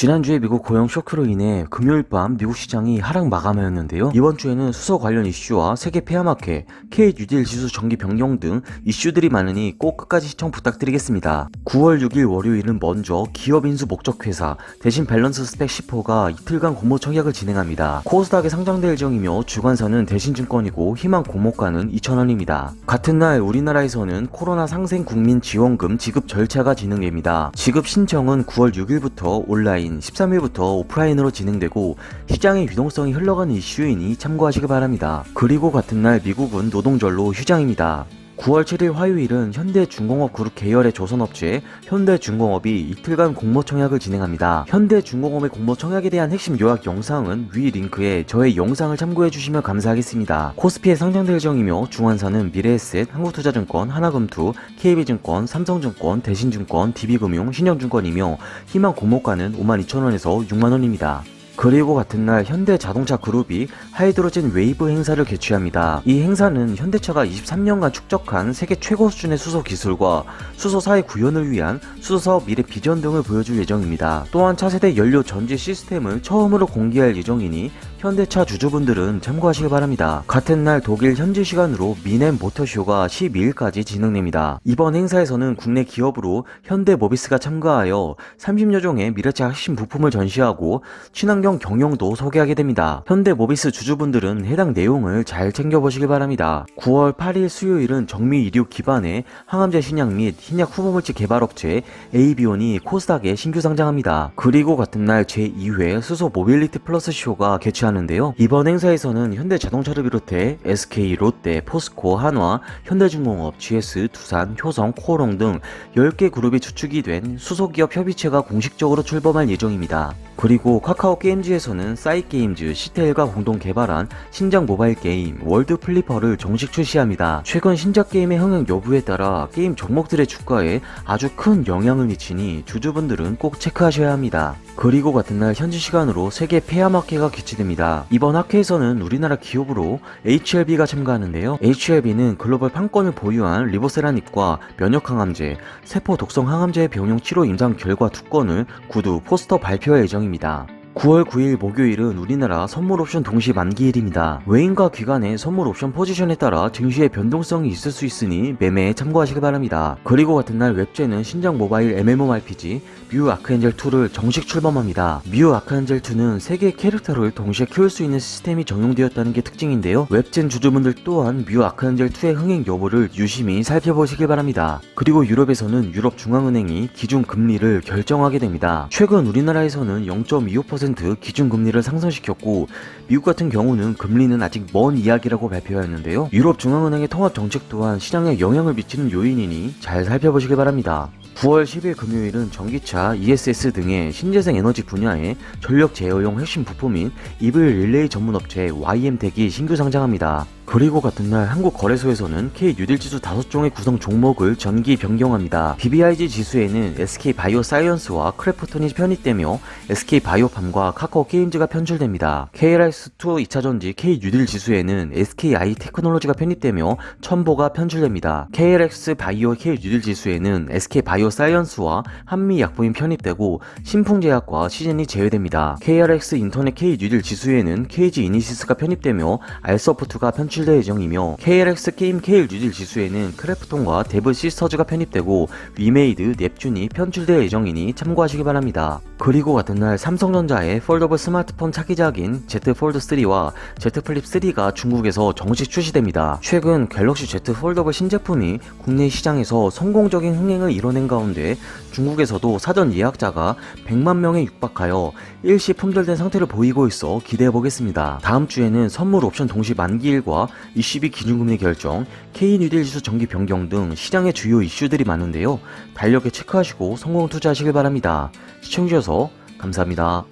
지난주에 미국 고용 쇼크로 인해 금요일 밤 미국 시장이 하락 마감하였는데요. 이번 주에는 수소 관련 이슈와 세계 폐화마켓, K 뉴딜 지수 정기 변경 등 이슈들이 많으니 꼭 끝까지 시청 부탁드리겠습니다. 9월 6일 월요일은 먼저 기업 인수 목적 회사 대신 밸런스 스펙 10호가 이틀간 공모 청약을 진행합니다. 코스닥에 상장될 예정이며 주관사는 대신증권이고 희망 공모가는 2,000원입니다. 같은 날 우리나라에서는 코로나 상생 국민 지원금 지급 절차가 진행됩니다. 지급 신청은 9월 6일부터 온라인, 13일부터 오프라인으로 진행되고 시장의 유동성이 흘러가는 이슈이니 참고하시기 바랍니다. 그리고 같은 날 미국은 노동절로 휴장입니다. 9월 7일 화요일은 현대중공업 그룹 계열의 조선업체 현대중공업이 이틀간 공모 청약을 진행합니다. 현대중공업의 공모 청약에 대한 핵심 요약 영상은 위 링크에 저의 영상을 참고해 주시면 감사하겠습니다. 코스피에 상장될 예정이며 중환사는 미래에셋, 한국투자증권, 하나금투, KB증권, 삼성증권, 대신증권, DB금융, 신영증권이며 희망 공모가는 52,000원에서 6만원입니다. 그리고 같은 날 현대자동차 그룹이 하이드로젠 웨이브 행사를 개최합니다. 이 행사는 현대차가 23년간 축적한 세계 최고 수준의 수소 기술과 수소 사회 구현을 위한 수소 사업 미래 비전 등을 보여줄 예정입니다. 또한 차세대 연료 전지 시스템을 처음으로 공개할 예정이니 현대차 주주분들은 참고하시기 바랍니다. 같은 날 독일 현지 시간으로 미넨 모터쇼가 12일까지 진행됩니다. 이번 행사에서는 국내 기업으로 현대모비스가 참가하여 30여 종의 미래차 핵심 부품을 전시하고 친환경 경영도 소개하게 됩니다. 현대모비스 주주분들은 해당 내용을 잘 챙겨보시기 바랍니다. 9월 8일 수요일은 정미 이류 기반의 항암제 신약 및 신약 후보물질 개발업체 AB온이 코스닥에 신규 상장합니다. 그리고 같은 날 제2회 수소 모빌리티 플러스 쇼가 개최 하는데요. 이번 행사에서는 현대자동차를 비롯해 SK, 롯데, 포스코, 한화, 현대중공업, GS, 두산, 효성, 코오롱 등 10개 그룹이 주축이 된 수소기업 협의체가 공식적으로 출범할 예정입니다. 그리고 카카오 게임즈에서는 싸이게임즈, 시텔과 공동 개발한 신작 모바일 게임 월드 플리퍼를 정식 출시합니다. 최근 신작 게임의 흥행 여부에 따라 게임 종목들의 주가에 아주 큰 영향을 미치니 주주분들은 꼭 체크하셔야 합니다. 그리고 같은 날 현지 시간으로 세계 폐암학회가 개최됩니다. 이번 학회에서는 우리나라 기업으로 HLB가 참가하는데요. HLB는 글로벌 판권을 보유한 리보세라닙과 면역항암제, 세포 독성 항암제의 병용 치료 임상 결과 두 건을 구두 포스터 발표할 예정입니다. 9월 9일 목요일은 우리나라 선물 옵션 동시 만기일입니다. 외인과 기관의 선물 옵션 포지션에 따라 증시의 변동성이 있을 수 있으니 매매에 참고하시기 바랍니다. 그리고 같은 날 웹제는 신작 모바일 MMORPG 뮤 아크엔젤2를 정식 출범합니다. 뮤 아크엔젤2는 3개의 캐릭터를 동시에 키울 수 있는 시스템이 적용되었다는 게 특징인데요. 웹젠 주주분들 또한 뮤 아크엔젤2의 흥행 여부를 유심히 살펴보시길 바랍니다. 그리고 유럽에서는 유럽 중앙은행이 기준 금리를 결정하게 됩니다. 최근 우리나라에서는 0.25% 기준금리를 상승시켰고 미국 같은 경우는 금리는 아직 먼 이야기라고 발표하였는데요. 유럽 중앙은행의 통화 정책 또한 시장에 영향을 미치는 요인이니 잘 살펴보시길 바랍니다. 9월 10일 금요일은 전기차, ESS 등의 신재생 에너지 분야의 전력 제어용 핵심 부품인 이블 릴레이 전문 업체 YM텍이 신규 상장합니다. 그리고 같은 날 한국 거래소에서는 K 뉴딜 지수 5종의 구성 종목을 전기 변경합니다. BBIG 지수에는 SK 바이오 사이언스와 크래프톤이 편입되며 SK 바이오팜과 카카오 게임즈가 편출됩니다. KRX2 2차전지 K 뉴딜 지수에는 SKI 테크놀로지가 편입되며 첨보가 편출됩니다. KRX 바이오 K 뉴딜 지수에는 SK 바이오 사이언스와 한미 약품이 편입되고 신풍제약과 시젠이 제외됩니다. KRX 인터넷 K 뉴딜 지수에는 KG 이니시스가 편입되며 알서프트가 편출 출될 예정이며 KLX 게임 KL 뉴딜 지수에는 크래프톤과 데브 시스터즈가 편입되고 위메이드, 넵튠이 편출될 예정이니 참고하시기 바랍니다. 그리고 같은 날 삼성전자의 폴더블 스마트폰 차기작인 Z 폴드 3와 Z 플립 3가 중국에서 정식 출시됩니다. 최근 갤럭시 Z 폴더블 신제품이 국내 시장에서 성공적인 흥행을 이뤄낸 가운데 중국에서도 사전 예약자가 100만 명에 육박하여 일시 품절된 상태를 보이고 있어 기대해 보겠습니다. 다음 주에는 선물 옵션 동시 만기일과 ECB 기준금리 결정, K 뉴딜 지수 정기 변경 등 시장의 주요 이슈들이 많은데요. 달력에 체크하시고 성공 투자하시길 바랍니다. 시청해주셔서 감사합니다.